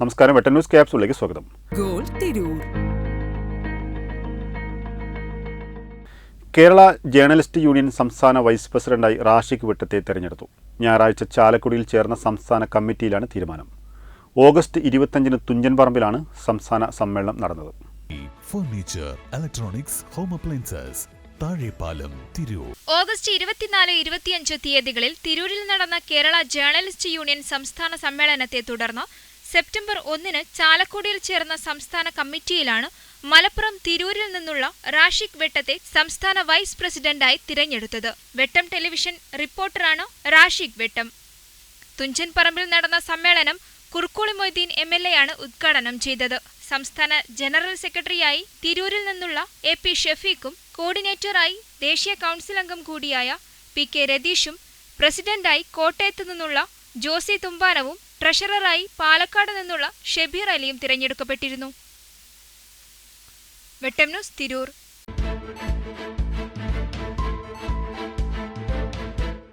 നമസ്കാരം. വെട്ടൻ ന്യൂസ് ക്യാപ്സിലേക്ക് സ്വാഗതം. ഗോൾ തിരൂർ. കേരള ജേർണലിസ്റ്റ് യൂണിയൻ സംസ്ഥാന വൈസ് പ്രസിഡന്റായി റാഷിഖ് വെട്ടത്തെ തെരഞ്ഞെടുത്തു. ഞായറാഴ്ച ചാലക്കുടിയിൽ ചേർന്ന സംസ്ഥാന കമ്മിറ്റിയിലാണ് തീരുമാനം. ഓഗസ്റ്റ് ഇരുപത്തഞ്ചിന് തുഞ്ചൻ പറമ്പിലാണ് സംസ്ഥാന സമ്മേളനം നടന്നത്. Furniture electronics home appliances Thazhepalam Tirur. August ഇരുപത്തിനാല് ഇരുപത്തിയഞ്ച് തീയതികളിൽ തിരൂരിൽ നടന്ന കേരള ജേർണലിസ്റ്റ് യൂണിയൻ സംസ്ഥാന സമ്മേളനത്തെ തുടർന്ന് സെപ്റ്റംബർ ഒന്നിന് ചാലക്കുടിയിൽ ചേർന്ന സംസ്ഥാന കമ്മിറ്റിയിലാണ് മലപ്പുറം തിരൂരിൽ നിന്നുള്ള റാഷിഖ് വെട്ടത്തെ സംസ്ഥാന വൈസ് പ്രസിഡന്റായി തിരഞ്ഞെടുത്തത്. വെട്ടം ടെലിവിഷൻ റിപ്പോർട്ടറാണ് റാഷിഖ് വെട്ടം. തുഞ്ചൻ പറമ്പിൽ നടന്ന സമ്മേളനം Kurukkoli Moideen M L A ആണ് ഉദ്ഘാടനം ചെയ്തത്. സംസ്ഥാന ജനറൽ സെക്രട്ടറിയായി തിരൂരിൽ നിന്നുള്ള എ പി ഷഫീഖും കോർഡിനേറ്ററായി ദേശീയ കൗൺസിൽ അംഗം കൂടിയായ പി കെ രതീഷും പ്രസിഡന്റായി കോട്ടയത്ത് നിന്നുള്ള ജോസി തുമ്പാനവും ട്രഷററായി പാലക്കാട് നിന്നുള്ള ഷെബീർ അലിയും തിരഞ്ഞെടുക്കപ്പെട്ടിരുന്നു. വെട്ടം ന്യൂസ് തിരൂർ.